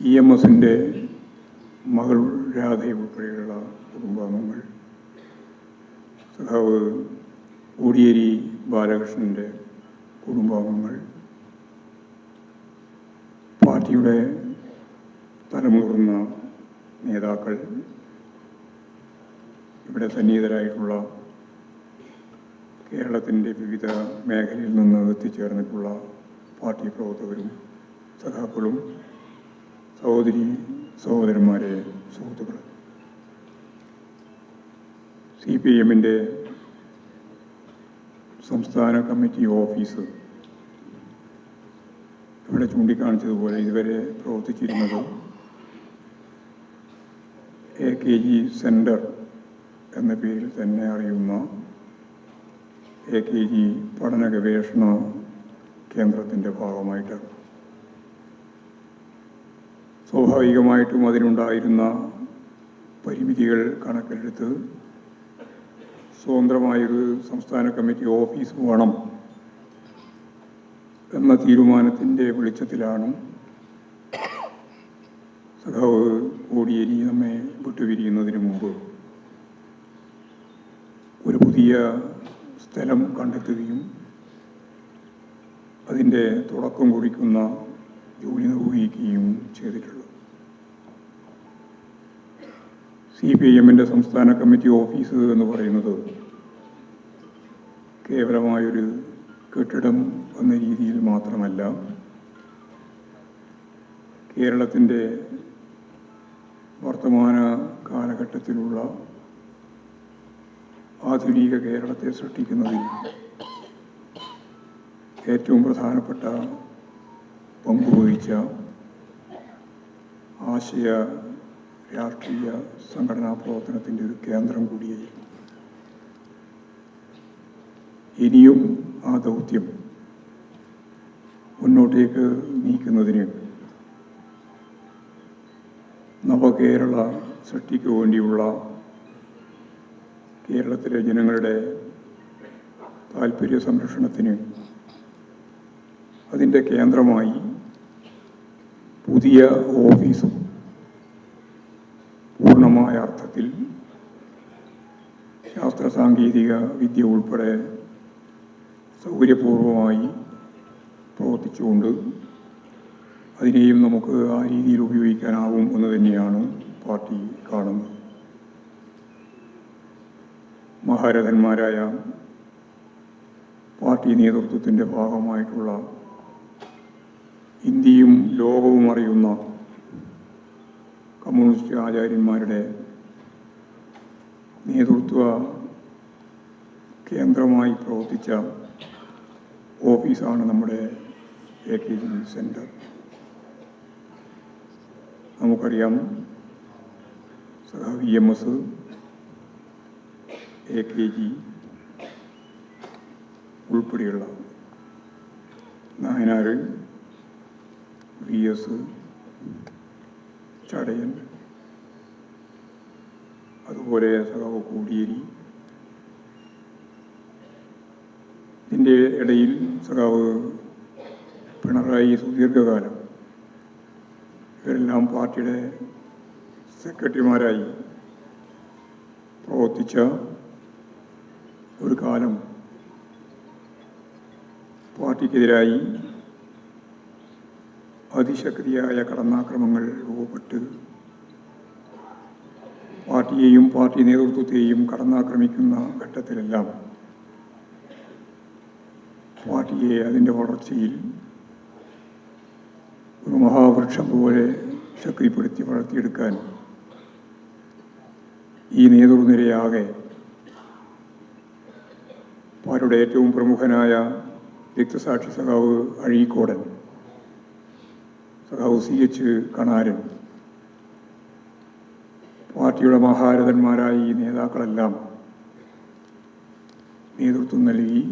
E M എസിന്റെ മകൾ രാധ ഉൾപ്പെടെയുള്ള കുടുംബാംഗങ്ങൾ സഖാവ് കോടിയേരി ബാലകൃഷ്ണന്റെ കുടുംബാംഗങ്ങൾ പാർട്ടിയുടെ തലമുതിർന്ന നേതാക്കൾ ഇവിടെ സന്നിഹിതരായിട്ടുള്ള കേരളത്തിന്റെ വിവിധ മേഖലയിൽ നിന്ന് എത്തിച്ചേർന്നിട്ടുള്ള പാർട്ടി പ്രവർത്തകരും സഖാക്കളും സഹോദരി സഹോദരന്മാരെ സുഹൃത്തുക്കൾ സി പി എമ്മിന്റെ സംസ്ഥാന കമ്മിറ്റി ഓഫീസ് ഇവിടെ ചൂണ്ടിക്കാണിച്ചതുപോലെ ഇതുവരെ പ്രവർത്തിച്ചിരുന്നത് എ കെ ജി സെന്റർ എന്ന പേരിൽ തന്നെ അറിയുന്ന എ കെ ജി പഠന ഗവേഷണ കേന്ദ്രത്തിന്റെ ഭാഗമായിട്ട് സ്വാഭാവികമായിട്ടും അതിനുണ്ടായിരുന്ന പരിമിതികൾ കണക്കിലെടുത്ത് സ്വതന്ത്രമായൊരു സംസ്ഥാന കമ്മിറ്റി ഓഫീസ് വേണം എന്ന തീരുമാനത്തിന്റെ വെളിച്ചത്തിലാണ് സഖാവ് കോടിയേരി നമ്മെ വിട്ടുപിരിയുന്നതിന് മുമ്പ് ഒരു പുതിയ സ്ഥലം കണ്ടെത്തുകയും അതിന്റെ തുടക്കം കുറിക്കുന്ന ജോലി നിർവഹിക്കുകയും ചെയ്തിട്ടുള്ളത് സി പി ഐ എമ്മിന്റെ സംസ്ഥാന കമ്മിറ്റി ഓഫീസ് എന്ന് പറയുന്നത് കേവലമായൊരു കെട്ടിടം എന്ന രീതിയിൽ മാത്രമല്ല കേരളത്തിന്റെ വർത്തമാന കാലഘട്ടത്തിലുള്ള ആധുനിക കേരളത്തെ സൃഷ്ടിക്കുന്നതിൽ ഏറ്റവും പ്രധാനപ്പെട്ട പങ്കുവഹിച്ച ആശയ രാഷ്ട്രീയ സംഘടനാ പ്രവർത്തനത്തിന്റെ ഒരു കേന്ദ്രം കൂടിയായിരുന്നു ഇനിയും ആ ദൗത്യം മുന്നോട്ടേക്ക് നീക്കുന്നതിന് നവകേരള സൃഷ്ടിക്ക് വേണ്ടിയുള്ള കേരളത്തിലെ ജനങ്ങളുടെ താല്പര്യ സംരക്ഷണത്തിന് അതിന്റെ കേന്ദ്രമായി പുതിയ ഓഫീസും പൂർണമായ അർത്ഥത്തിൽ ശാസ്ത്ര സാങ്കേതിക വിദ്യ ഉൾപ്പെടെ സൗകര്യപൂർവമായി പ്രവർത്തിച്ചുകൊണ്ട് അതിനെയും നമുക്ക് ആ രീതിയിൽ ഉപയോഗിക്കാനാവും എന്ന് തന്നെയാണ് പാർട്ടി കാണുന്നത്. മഹാരഥന്മാരായ പാർട്ടി നേതൃത്വത്തിന്റെ ഭാഗമായിട്ടുള്ള ഇന്ത്യയും ലോകവും അറിയുന്ന കമ്മ്യൂണിസ്റ്റ് ആചാര്യന്മാരുടെ നേതൃത്വ കേന്ദ്രമായി പ്രവർത്തിച്ച ഓഫീസാണ് നമ്മുടെ എ കെ ജി സെന്റർ നമുക്കറിയാം E M S A K G ഉൾപ്പെടെയുള്ള നായനാർ വി എസ് ചടയൻ അതുപോലെ സഖാവ് കോടിയേരി. ഇതിന്റെ ഇടയിൽ സഖാവ് പിണറായി സുദീർഘകാലം ഇവരെല്ലാം പാർട്ടിയുടെ സെക്രട്ടറിമാരായി പ്രവർത്തിച്ച ഒരു കാലം പാർട്ടിക്കെതിരായി അതിശക്തിയായ കടന്നാക്രമങ്ങൾ രൂപപ്പെട്ട് പാർട്ടിയെയും പാർട്ടി നേതൃത്വത്തെയും കടന്നാക്രമിക്കുന്ന ഘട്ടത്തിലെല്ലാം പാർട്ടിയെ അതിന്റെ വളർച്ചയിൽ ഒരു മഹാവൃക്ഷം പോലെ ശക്തിപ്പെടുത്തി വളർത്തിയെടുക്കാൻ ഈ നേതൃനിരയാകെ പാരുടെ ഏറ്റവും പ്രമുഖനായ രക്തസാക്ഷി സഖാവ് അഴീക്കോടൻ സഖാവ് സി എച്ച് കണാരൻ പാർട്ടിയുടെ മഹാരഥന്മാരായ ഈ നേതാക്കളെല്ലാം നേതൃത്വം നൽകി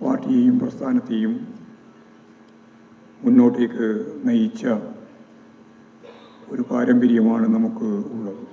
പാർട്ടിയെയും പ്രസ്ഥാനത്തെയും മുന്നോട്ടേക്ക് നയിച്ച ഒരു പാരമ്പര്യമാണ് നമുക്ക് ഉള്ളത്.